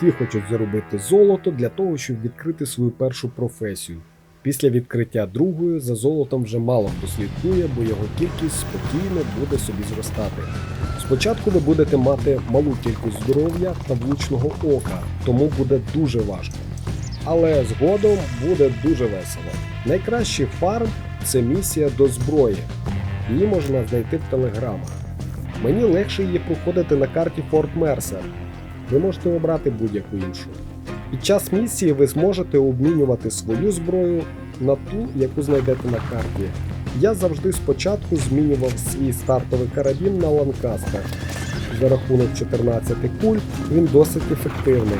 Всі хочуть заробити золото для того, щоб відкрити свою першу професію. Після відкриття другої за золотом вже мало хто слідкує, бо його кількість спокійно буде собі зростати. Спочатку ви будете мати малу кількість здоров'я та влучного ока, тому буде дуже важко. Але згодом буде дуже весело. Найкращий фарм це місія до зброї. Її можна знайти в телеграмах. Мені легше її проходити на карті Форт Мерсер. Ви можете обрати будь-яку іншу. Під час місії ви зможете обмінювати свою зброю на ту, яку знайдете на карті. Я завжди спочатку змінював свій стартовий карабін на Ланкастер. За рахунок 14 куль він досить ефективний.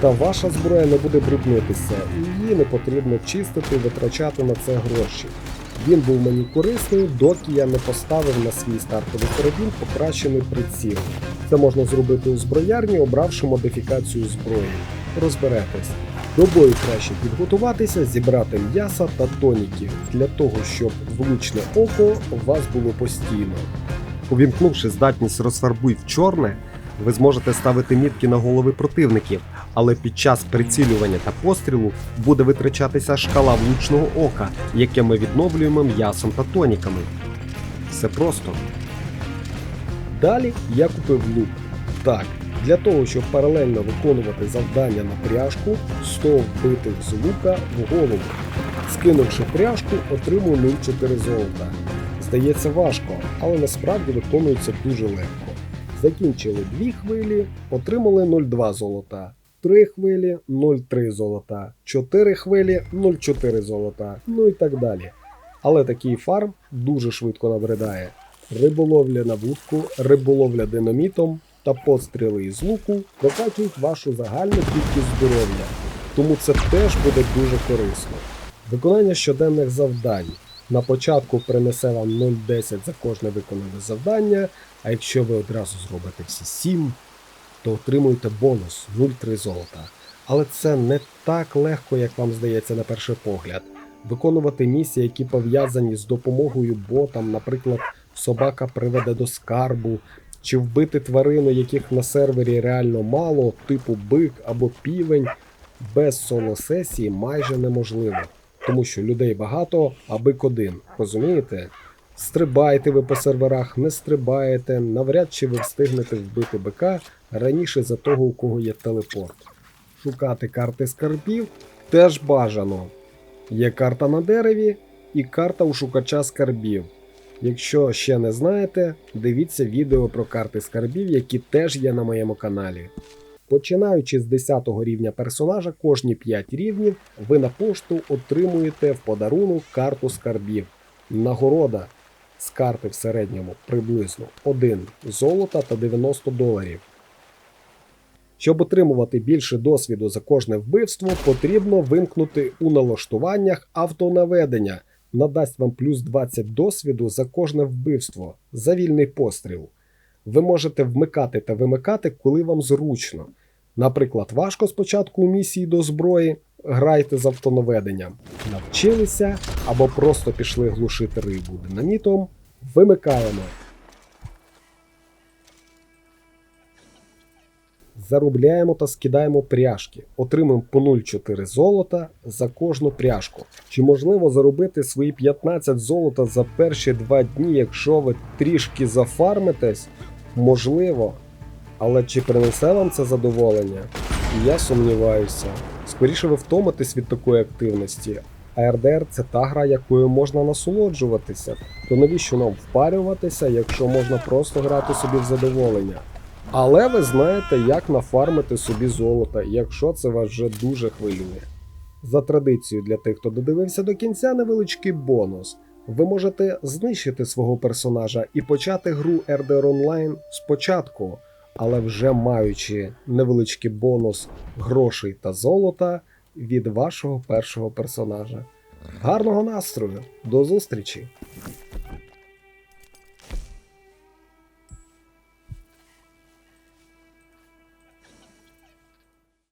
Та ваша зброя не буде бруднитися, і її не потрібно чистити, і витрачати на це гроші. Він був мені корисний, доки я не поставив на свій стартовий карабін покращений приціл. Це можна зробити у зброярні, обравши модифікацію зброї. Розберетесь. До бою краще підготуватися, зібрати м'яса та тоніків для того, щоб влучне око у вас було постійно. Увімкнувши здатність розфарбуй в чорне, ви зможете ставити мітки на голови противників, але під час прицілювання та пострілу буде витрачатися шкала влучного ока, яке ми відновлюємо м'ясом та тоніками. Все просто. Далі я купив лук. Так, для того, щоб паралельно виконувати завдання на пряжку, 100 вбитих з лука в голову. Скинувши пряжку, отримую 0,4 золота. Здається важко, але насправді виконується дуже легко. Закінчили дві хвилі, отримали 0,2 золота. Три хвилі 0,3 золота, 4 хвилі 0,4 золота, ну і так далі. Але такий фарм дуже швидко набридає. Риболовля на вудку, риболовля динамітом та постріли із луку прокачують вашу загальну кількість здоров'я, тому це теж буде дуже корисно. Виконання щоденних завдань. На початку принесе вам 0,10 за кожне виконане завдання, а якщо ви одразу зробите всі 7, то отримуєте бонус 0,3 золота. Але це не так легко, як вам здається на перший погляд. Виконувати місії, які пов'язані з допомогою ботам, наприклад, собака приведе до скарбу, чи вбити тварину, яких на сервері реально мало, типу бик або півень, без соло-сесії майже неможливо. Тому що людей багато, а бик один. Розумієте? Стрибаєте ви по серверах, не стрибаєте, навряд чи ви встигнете вбити бика раніше за того, у кого є телепорт. Шукати карти скарбів теж бажано. Є карта на дереві і карта у шукача скарбів. Якщо ще не знаєте, дивіться відео про карти скарбів, які теж є на моєму каналі. Починаючи з 10 рівня персонажа, кожні 5 рівнів ви на пошту отримуєте в подарунок карту скарбів. Нагорода з карти в середньому приблизно 1 золота та 90 доларів. Щоб отримувати більше досвіду за кожне вбивство, потрібно вимкнути у налаштуваннях автонаведення. Надасть вам плюс 20 досвіду за кожне вбивство за вільний постріл. Ви можете вмикати та вимикати, коли вам зручно. Наприклад, важко спочатку у місії до зброї, грайте з автонаведенням. Навчилися або просто пішли глушити рибу динамітом. Вимикаємо. Заробляємо та скидаємо пряжки. Отримуємо по 0,4 золота за кожну пряжку. Чи можливо заробити свої 15 золота за перші два дні, якщо ви трішки зафармитесь? Можливо. Але чи принесе вам це задоволення? Я сумніваюся. Скоріше ви втомитесь від такої активності. А РДР це та гра, якою можна насолоджуватися. То навіщо нам впарюватися, якщо можна просто грати собі в задоволення? Але ви знаєте, як нафармити собі золото, якщо це вас вже дуже хвилює. За традицією для тих, хто додивився до кінця, невеличкий бонус. Ви можете знищити свого персонажа і почати гру RDR Online спочатку, але вже маючи невеличкий бонус грошей та золота від вашого першого персонажа. Гарного настрою! До зустрічі!